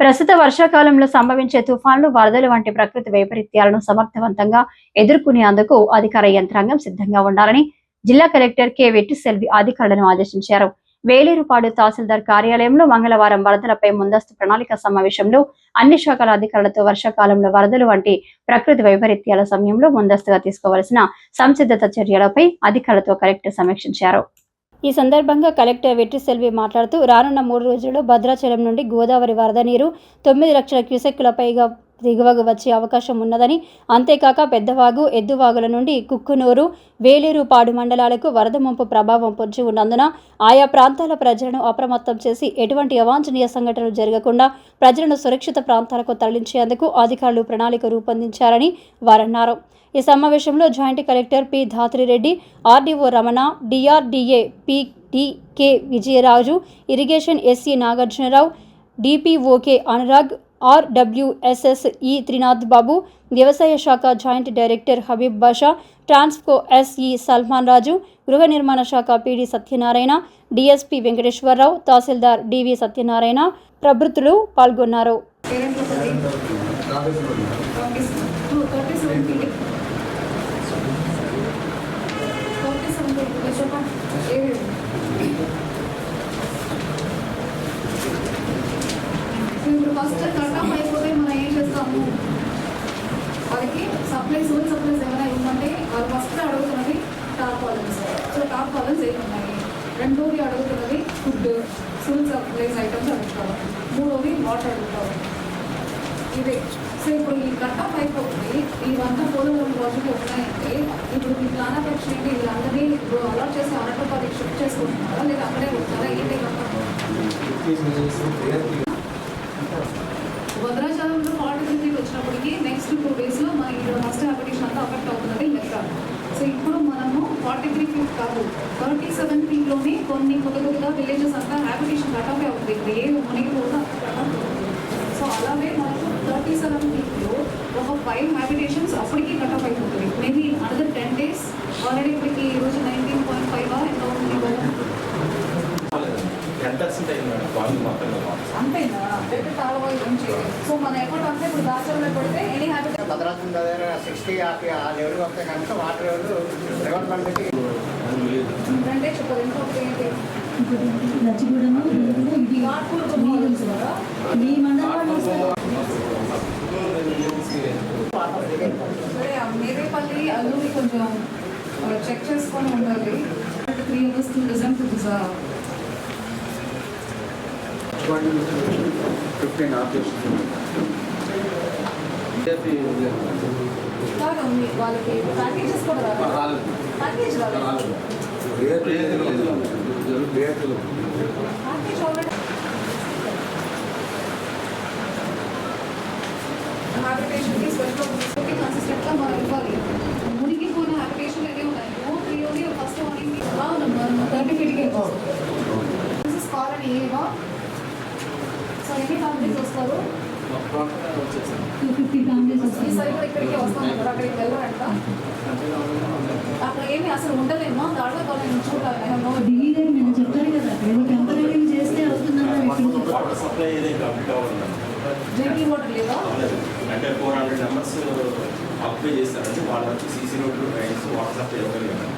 ప్రస్తుత వర్షాకాలంలో సంభవించే తుఫాన్లు వరదలు వంటి ప్రకృతి వైపరీత్యాలను సమర్థవంతంగా ఎదుర్కొనేందుకు అధికార యంత్రాంగం సిద్ధంగా ఉండాలని జిల్లా కలెక్టర్ కె. వెట్టిసెల్వి అధికారులను ఆదేశించారు. వేలేరుపాడు తహసీల్దార్ కార్యాలయంలో మంగళవారం వరదలపై ముందస్తు ప్రణాళిక సమావేశంలో అన్ని శాఖల అధికారులతో వర్షాకాలంలో వరదలు వంటి ప్రకృతి వైపరీత్యాల సమయంలో ముందస్తుగా తీసుకోవాల్సిన సంసిద్ధత చర్యలపై అధికారులతో కలెక్టర్ సమీక్షించారు. ఈ సందర్భంగా కలెక్టర్ వెట్రిసెల్వి మాట్లాడుతూ రానున్న మూడు రోజుల్లో భద్రాచలం నుండి గోదావరి వరద నీరు తొమ్మిది లక్షల క్యూసెక్కుల పైగా దిగువకు వచ్చే అవకాశం ఉన్నదని. అంతేకాక పెద్దవాగు ఎద్దువాగుల నుండి కుక్కునూరు వేలేరుపాడు మండలాలకు వరద ముంపు ప్రభావం పొంచి ఉన్నందున ఆయా ప్రాంతాల ప్రజలను అప్రమత్తం చేసి ఎటువంటి అవాంఛనీయ సంఘటనలు జరగకుండా ప్రజలను సురక్షిత ప్రాంతాలకు తరలించేందుకు అధికారులు ప్రణాళిక రూపొందించారని వారన్నారు. ఈ సమావేశంలో joint collector P. Dhatri Reddy RDO Ramana DRDA పిటికే Vijayaraju irrigation SC Nagarjunarao DPO K Anurag RWSS E Trinath Babu వ్యవసాయ శాఖ joint director Habib Basha Transco SE Salman Raju గృహ నిర్మాణ శాఖ పిడి సత్యనారాయణ డిఎస్పి వెంకటేశ్వరరావు తహసీల్దార్ డివి సత్యనారాయణ ప్రభృతులు పాల్గొన్నారు. ఫస్ట్ కట్ ఆఫ్ అయిపోతే మనం వాళ్ళు. వాళ్ళకి సప్లైస్ ఓన్ సప్లైస్ ఏమైనా ఇవ్వమంటే వాళ్ళు ఫస్ట్ అడుగుతున్నది top columns so top columns ఏమున్నాయి? రెండోది అడుగుతున్నది ఫుడ్ సివిల్ సప్లైస్ ఐటమ్స్ అడుగుతారు. మూడోది వాటర్ అడుగుతారు. ఇదే. సో ఇప్పుడు ఈ కట్ ఆఫ్ అయిపోతుంది ఇవంతా పోలవరం ప్రాజెక్ట్ ఉన్నాయంటే ఇప్పుడు మీ ప్లాన్ ఆఫ్ యాక్షన్ ఏంటి వీళ్ళందరినీ ఇప్పుడు అలాట్ చేసి అనంతపాదికి షిఫ్ట్ చేసుకుంటున్నారా? లేదా అక్కడే ఉంటారా? ఏంటి కట్ ఆఫ్ ఆపర్చునిటీ వచ్చినప్పటికీ నెక్స్ట్ టూ డేస్లో మన ఇక్కడ ఫస్ట్ అప్లికేషన్ అంతా అఫెక్ట్ అవుతున్నది లెక్క. సో ఇప్పుడు మనము ఫార్టీ త్రీ ఫీట్ కాదు థర్టీ సెవెన్ ఫీట్లోనే కొన్ని కొత్త కొత్తగా విలేజెస్ అంతా హ్యాబిటేషన్ కటాఫ్ అవుతుంది. ఇప్పుడు ఏ మునిగిపోతా సో అలాగే మనకు థర్టీ సెవెన్ ఫీట్లో ఒక ఫైవ్ హ్యాబిటేషన్స్ అప్పటికీ కటాఫ్ అయిపోతుంది. Maybe another ten days already ఇప్పటికి ఈరోజు నైన్ పాయింట్ ఫైవ్ ఎంత ఉంది అయింది మేడం మొత్తం అంతేనా ఏం చేయలేదు. సో మన అకౌంట్ అంతా ఇప్పుడు దాచంలో పెడితే ఎనీ హ్యాబిట్ భద్రాచలం దగ్గర సిక్స్టీ యాభై ఆ లెవెల్ వస్తే కనుక వాటర్ లెవెల్ డెవలప్మెంట్కి అంటే చెప్పదు ఇంకొకటి ఏంటి? నచ్చిగూడెము ఇది మీ వస్తుంది సరే ఆ మేరేపల్లి అల్లూరి కొంచెం చెక్ చేసుకొని ఉండాలి. Three hours to listen to this fifteen office కాదు మీ- వాళ్ళకి ప్యాకేజెస్ కూడా రావాలి ప్యాకేజ్ రావాలి ప్యాకేజ్ ఆల్రెడీ హ్యాబిటేషన్కి స్పెషల్ కన్సిస్టెంట్గా మనం ఇవ్వాలి మునిగిపోయిన హ్యాబిటేషన్ ఎన్ని ఉన్నాయి త్రీ ఓన్లీ ఫస్ట్ మార్నింగ్ అవునమ్మా థర్టీ ఫీట్కి దిస్ ఇస్ కాలనీ ఏవా సో ఎన్ని ఫ్యామిలీస్ వస్తారు? టూ ఫిఫ్టీ ఫ్యామిలీస్ ఈ వస్తాయి సైడ్ కూడా ఇక్కడికి వస్తాం కదా అక్కడికి వెళ్ళరంట అక్కడ ఏమి అసలు ఉండలేమో? దాంట్లో కాలనీ చూడాలి డీలే నేను చెప్తాను కదా ఏదో టెంపరీ చేస్తే అవుతుందన్నారు ఇప్పుడు వాటర్ సప్లై ఏదే కంప్లీట్ అవ్వాలి డ్రింకింగ్ వాటర్ లేదా? అంటే ఫోర్ హండ్రెడ్ మెంబర్స్ ఆక్యుపై చేస్తారంటే వాళ్ళ వచ్చి సీసీ రోడ్లు డ్రైన్స్ వాటర్ సప్లై ఇవ్వగలిగారు.